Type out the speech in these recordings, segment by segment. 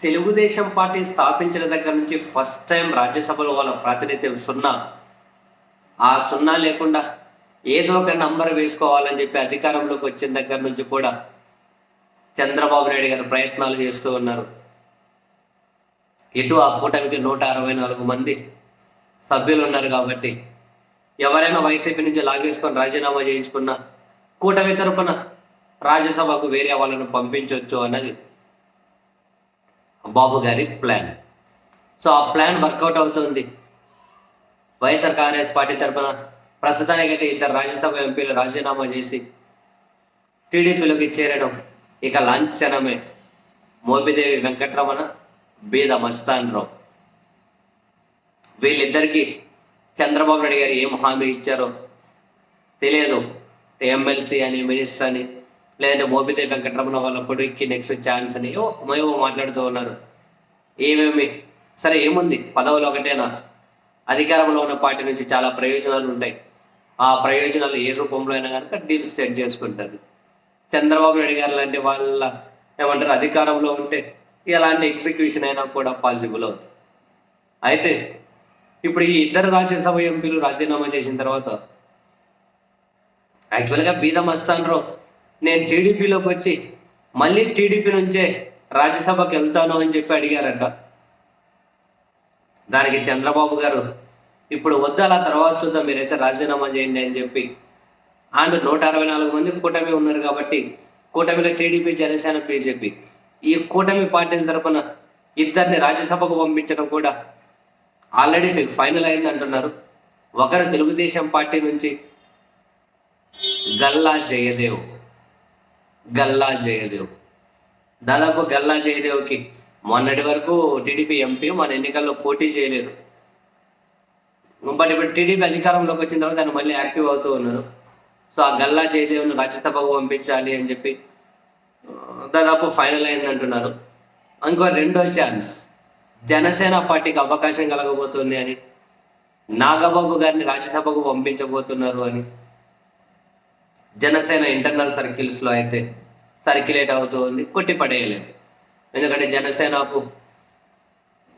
Telugu Desam party స్థాపించిన దగ్గర నుంచి ఫస్ట్ టైం రాజ్యసభలో వాళ్ళ ప్రాతినిధ్యం సున్నా. ఆ సున్నా లేకుండా ఏదో ఒక నంబర్ వేసుకోవాలని చెప్పి అధికారంలోకి వచ్చిన దగ్గర నుంచి కూడా చంద్రబాబు నాయుడు గారు ప్రయత్నాలు చేస్తూ ఉన్నారు. ఇటు ఆ కూటమికి నూట అరవై నాలుగు మంది సభ్యులు ఉన్నారు కాబట్టి ఎవరైనా వైసీపీ నుంచి లాగేసుకొని రాజీనామా చేయించుకున్న కూటమి తరపున రాజ్యసభకు వేరే వాళ్ళను పంపించవచ్చు అన్నది బాబు గారి ప్లాన్ సో ఆ ప్లాన్ వర్కౌట్ అవుతుంది. వైఎస్ఆర్ కాంగ్రెస్ పార్టీ తరఫున ప్రస్తుతానికైతే ఇద్దరు రాజ్యసభ ఎంపీలు రాజీనామా చేసి టీడీపీలోకి చేరడం ఇక లాంఛనమే. మోపిదేవి వెంకటరమణ బీద మస్తాన్ రావు వీళ్ళిద్దరికీ చంద్రబాబు నాయుడు గారు ఏం హామీ ఇచ్చారో తెలియదు. ఎమ్మెల్సీ అని మినిస్టర్ అని లేదంటే మోబితే వెంకటరమణ వాళ్ళ కొడుక్కి నెక్స్ట్ ఛాన్స్ అని మేము మాట్లాడుతూ ఉన్నారు. ఏమేమి? సరే ఏముంది? పదవులు ఒకటేనా? అధికారంలో ఉన్న పార్టీ నుంచి చాలా ప్రయోజనాలు ఉంటాయి. ఆ ప్రయోజనాలు ఏ రూపంలో అయినా కనుక డీల్స్ సెట్ చేసుకుంటారు చంద్రబాబు నాయుడు గారు లాంటి వాళ్ళ ఏమంటారు అధికారంలో ఉంటే ఎలాంటి ఎగ్జిక్యూషన్ అయినా కూడా పాసిబుల్ అవుతుంది. అయితే ఇప్పుడు ఈ ఇద్దరు రాజ్యసభ ఎంపీలు రాజీనామా చేసిన తర్వాత యాక్చువల్గా బీదం వస్తాను రో నేను టీడీపీలోకి వచ్చి మళ్ళీ టీడీపీ నుంచే రాజ్యసభకి వెళ్తాను అని చెప్పి అడిగారంట. దానికి చంద్రబాబు గారు ఇప్పుడు వద్దు అలా తర్వాత చూద్దాం మీరైతే రాజీనామా చేయండి అని చెప్పి. అండ్ నూట అరవై నాలుగు మంది కూటమి ఉన్నారు కాబట్టి కూటమిలో టీడీపీ జనసేన బీజేపీ. ఈ కూటమి పార్టీల తరపున ఇద్దరిని రాజ్యసభకు పంపించడం కూడా ఆల్రెడీ ఫైనల్ అయింది అంటున్నారు. ఒకరు తెలుగుదేశం పార్టీ నుంచి గల్లా జయదేవ్ గల్లా జయదేవ్. దాదాపు గల్లా జయదేవ్కి మొన్నటి వరకు టీడీపీ ఎంపీ మన ఎన్నికల్లో పోటీ చేయలేదు. బట్ ఇప్పుడు టీడీపీ అధికారంలోకి వచ్చిన తర్వాత దాన్ని మళ్ళీ యాక్టివ్ అవుతూ ఉన్నారు. సో ఆ గల్లా జయదేవ్ను రాజ్యసభకు పంపించాలి అని చెప్పి దాదాపు ఫైనల్ అయింది అంటున్నారు ఇంకో రెండో ఛాన్స్ జనసేన పార్టీకి అవకాశం కలగబోతుంది అని నాగబాబు గారిని రాజ్యసభకు పంపించబోతున్నారు అని జనసేన ఇంటర్నల్ సర్కిల్స్లో అయితే సర్క్యులేట్ అవుతూ ఉంది కొట్టి పడేయలేదు ఎందుకంటే జనసేనకు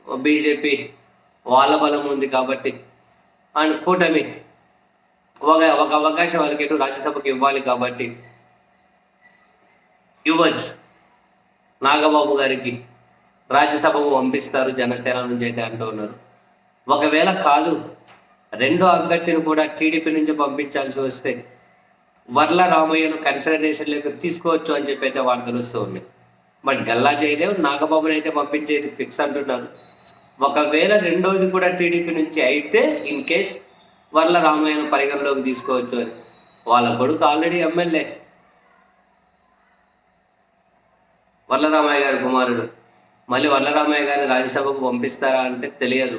బీజేపీ వాళ్ళ బలం ఉంది కాబట్టి అండ్ కూటమి ఒక ఒక అవకాశం వాళ్ళకి ఎటు రాజ్యసభకు ఇవ్వాలి కాబట్టి ఇవ్వచ్చు. నాగబాబు గారికి రాజ్యసభకు పంపిస్తారు జనసేన నుంచి అయితే అంటూ ఉన్నారు. ఒకవేళ కాదు రెండో అభ్యర్థిని కూడా టీడీపీ నుంచి పంపించాల్సి వస్తే వర్ల రామయ్యను కన్సిడరేషన్లోకి తీసుకోవచ్చు అని చెప్పి అయితే వార్తలు వస్తూ ఉన్నాయి బట్ గల్లా జయదేవ్ నాగబాబుని అయితే పంపించేది ఫిక్స్ అంటున్నారు. ఒకవేళ రెండోది కూడా టీడీపీ నుంచి అయితే ఇన్ కేస్ వర్ల రామయ్యను పరిగణలోకి తీసుకోవచ్చు అని. వాళ్ళ కొడుకు ఆల్రెడీ ఎమ్మెల్యే వరలరామయ్య గారి కుమారుడు. మళ్ళీ వర్లరామయ్య గారిని రాజ్యసభకు పంపిస్తారా అంటే తెలియదు.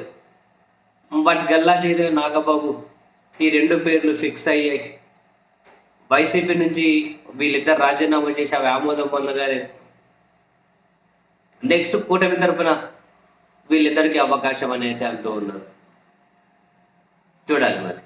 బట్ గల్లా జయదేవ్ నాగబాబు ఈ రెండు పేర్లు ఫిక్స్ అయ్యాయి. వైసీపీ నుంచి వీళ్ళిద్దరు రాజీనామా చేసి అవి ఆమోదం పొందగానే నెక్స్ట్ కూటమి తరపున వీళ్ళిద్దరికి అవకాశం అని అయితే అంటూ ఉన్నారు చూడాలి మరి.